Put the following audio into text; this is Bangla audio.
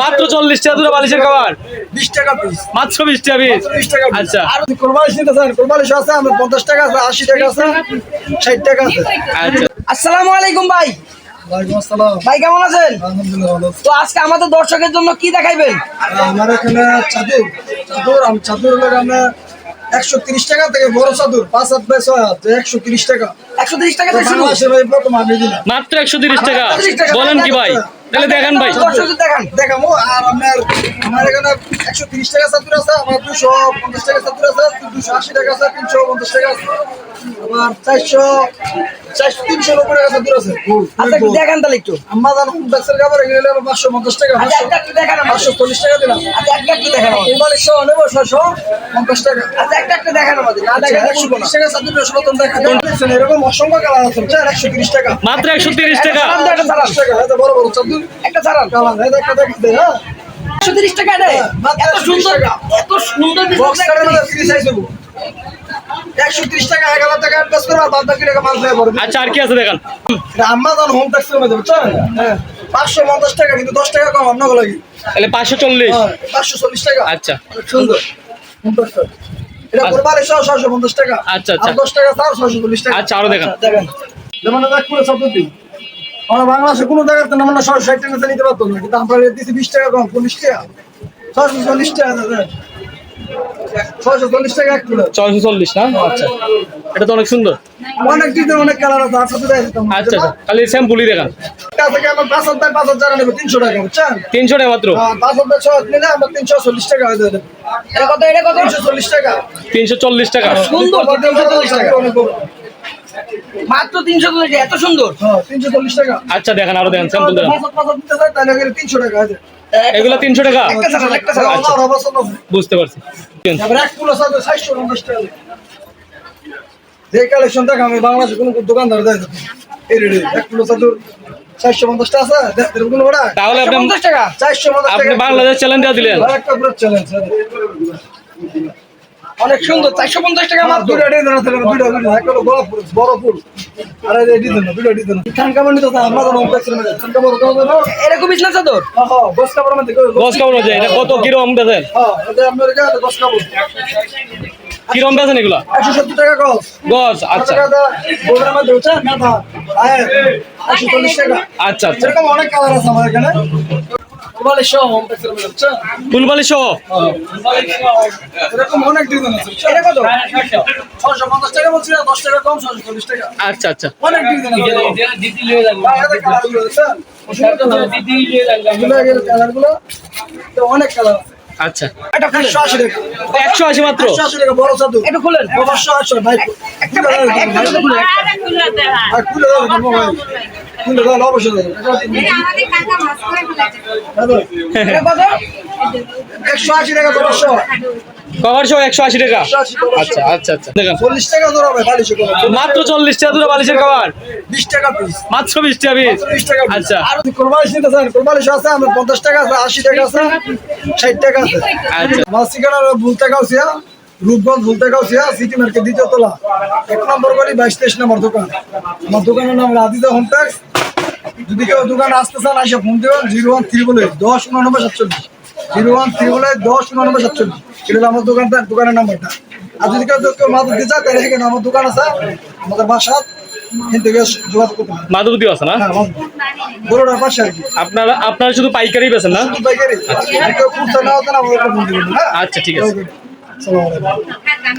মাত্র চল্লিশ টাকা দূরে বালিশের খাবার বিশ টাকা পিস মাত্র বিশ টাকা পিস আচ্ছা। আর কোরবালিশ নিতে চান কোরবালিশ আছে আমার পঞ্চাশ টাকা আছে আশি টাকা আছে ষাট টাকা আছে। আচ্ছা। আসসালামু আলাইকুম ভাই। ভাই কেমন আছেন? আলহামদুলিল্লাহ ভালো আছি। তো আজকে আমাদের দর্শকের জন্য কি দেখাইবেন? আমার এখানে চাদর। চাদর আমি চাদর হলো আমরা একশো তিরিশ টাকা থেকে বড় চাদুর পাঁচ হাত বাই ছয় হাত একশো তিরিশ টাকা। একশো তিরিশ টাকা মাত্র একশো তিরিশ টাকা। বলেন কি ভাই? তাহলে দেখান ভাই। দেখান। দেখামো আর আপনার আমার এখানে একশো তিরিশ টাকা ছাত্র আছে আমার দুশো পঞ্চাশ টাকা ছাত্র আছে দুশো আশি টাকা আছে তিনশো পঞ্চাশ টাকা আছে। আমার চারশো তিনশোর উপরে চাদর আছে। আচ্ছা একটু গোল। দেখান তাহলে একটু। আম্মা জানো কমপ্লেক্সের খাবার এগুলো হলো পাঁচশো পঞ্চাশ টাকা আচ্ছা একটু দেখান পাঁচশো চল্লিশ টাকা দিলাম। আচ্ছা একটা একটু দেখান আমাদের। কোরবানির নেব ছশো পঞ্চাশ টাকা। আচ্ছা একটা একটু দেখান আমাদের না দেখান একশো শুনব টাকা দেখা এরকম অসংখ্য কালার আছে বুঝছেন? একশো তিরিশ টাকা। মাত্র একশো তিরিশ টাকা। একটা। টাকা। বড় বড় একটা ছাড়ান কালার একটা দেখা দেয় হ্যাঁ। একশো তিরিশ টাকা এত সুন্দর টাকা। এত সুন্দর বক্স কাটার মধ্যে ফ্রি সাইজ দেবো। একশো তিরিশ টাকা এক হাজার টাকা অ্যাডভান্স করব আর বাদ বাকি টাকা মাল দেওয়া পড়বে। আচ্ছা আর কি আছে দেখান? হোম হ্যাঁ পাঁচশো পঞ্চাশ টাকা কিন্তু দশ টাকা কম অন্য লাগে তাহলে পাঁচশো চল্লিশ? হ্যাঁ পাঁচশো চল্লিশ টাকা। আচ্ছা। সুন্দর হোম ট্যাক্সের এটা আচ্ছা। কোরবানি সহ ছশো পঞ্চাশ টাকা। আচ্ছা, আচ্ছা। দশ টাকা চার ছশো চল্লিশ টাকা। আচ্ছা আরও দেখান। দেখেন। যেমন শব্দ দিন আমরা বাংলাদেশে কোনো জায়গাতে না মানে ছশো ষাট টাকা নিতে পারতো না কিন্তু আমরা দিচ্ছি বিশ টাকা কম চল্লিশ টাকা। ছশো চল্লিশ টাকা দাদা ছশো চল্লিশ টাকা ছয়শো চল্লিশ না? আচ্ছা। এটা তো অনেক সুন্দর। অনেক ডিজাইন অনেক কালার আছে দিতাম আচ্ছা আচ্ছা। খালি স্যাম্পুলই দেখান। টাকা থেকে পাঁচ হাজার পাঁচ হাজার নেবে তিনশো টাকা মাত্র? পাঁচ হাজার ছয় নিলে আমার তিনশো চল্লিশ টাকা হয়ে যাবে। এটা কত এটা তিনশো চল্লিশ টাকা। তিনশো চল্লিশ টাকা। সুন্দর তো, তিনশো চল্লিশ টাকা অনেক বড়। মাত্র তিনশো চল্লিশ এত সুন্দর। হ্যাঁ তিনশো চল্লিশ টাকা। আচ্ছা দেখান আরও দেখান স্যাম্পল দেখান তাহলে তিনশো টাকা আছে। এগুলো তিনশো টাকা? আচ্ছা। বুঝতে পারছি। যে কালেকশন দেখ আমি বাংলাদেশে কোনো দোকানদার দেয় এই রেডি এক কিলো চাদর চারশো পঞ্চাশ টাকা আছে কোনো ওটা তাহলে আপনি পঞ্চাশ টাকা? চারশো পঞ্চাশ টাকা। বাংলাদেশ চ্যালেঞ্জ দিলেন। একটা পুরো চ্যালেঞ্জ অনেক সুন্দর চারশো পঞ্চাশ টাকা মাত্র। দুটো ডিজাইন আছে দুটো দুটো একটা হলো গোলাপ ফুল বড় ফুল আর এই ডিজাইন দুটো ডিজাইন। খান কাপড় নিতে আমরা তো খান কাপড় দাও এরকম বিছনা চাদর? হ্যাঁ হ্যাঁ গোস কাপড়ের মধ্যে গছ কাপড় হচ্ছে এটা কত কিরম বেছেন হ্যাঁ এটা আপনার কাছে গোস কাপড়। কিরম বেছেন এগুলা? একশো সত্তর টাকা গস গছ আচ্ছা। গোলের মধ্যে চল্লিশ টাকা। আচ্ছা আচ্ছা। এরকম অনেক কালার আছে আমার এখানে। ফুলবালি সহ এরকম অনেক ডিজাইন আছে বুঝছেন? ছশো পঞ্চাশ টাকা বলছি দশ টাকা কম ছশো চল্লিশ টাকা। আচ্ছা আচ্ছা। অনেক কালার আচ্ছা। একশো আশি টাকা। একশো আশি মাত্র? খুলেন। একশো আশি টাকা কভার সহ একশো আশি টাকা। টাকা। আচ্ছা আচ্ছা আচ্ছা। দেখেন। চল্লিশ টাকা ধরা হবে মাত্র চল্লিশ টাকা দূরে বালিশের খাবার বিশ টাকা পিস মাত্র বিশ টাকা পিস বিশ টাকা। আচ্ছা। আর যদি কোরবানিশ নিতে চান কোরবানিশ আছে? আমার পঞ্চাশ টাকা আছে আশি টাকা আছে ষাট টাকা আছে। আচ্ছা। আমার ঠিকানা ভুলতে গাউছিয়া রূপগঞ্জ ভুলতে গাউছিয়া সিটি মার্কেট দ্বিতীয় তলা। এক নম্বর গলি বাইশ তেইশ নম্বর দোকান। আমার দোকানের নাম রাধিতা হোম ট্যাক্স যদি কেউ দোকানে আসতে চান আসে ফোন দেবেন জিরো ওয়ান থ্রি বলে দশ উনানব্বই সাতচল্লিশ। জিরো ওয়ান থ্রি বলে দশ উনানব্বই সাতচল্লিশ। এটা আমার দোকানটা দোকানের নাম্বারটা আর যদি কেউ কেউ মাদক দিতে চায় তাহলে এখানে আমার দোকান আছে। আমাদের বাসা আছে না? হ্যাঁ আপনারা আপনারা শুধু পাইকারি বেছেন না? হ্যাঁ? আচ্ছা ঠিক আছে। ওকে। আসসালামু আলাইকুম